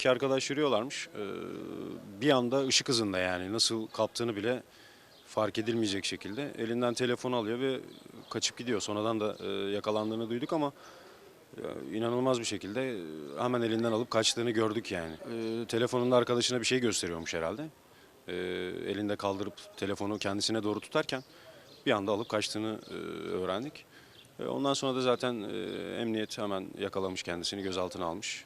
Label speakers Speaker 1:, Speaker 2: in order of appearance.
Speaker 1: iki arkadaş yürüyorlarmış. Ee, bir anda ışık hızında yani nasıl kaptığını bile fark edilmeyecek şekilde elinden telefon alıyor ve kaçıp gidiyor. Sonradan da e, yakalandığını duyduk ama e, inanılmaz bir şekilde e, hemen elinden alıp kaçtığını gördük yani. E, telefonunda arkadaşına bir şey gösteriyormuş herhalde. E, elinde kaldırıp telefonu kendisine doğru tutarken bir anda alıp kaçtığını e, öğrendik. E, ondan sonra da zaten e, emniyet hemen yakalamış kendisini gözaltına almış.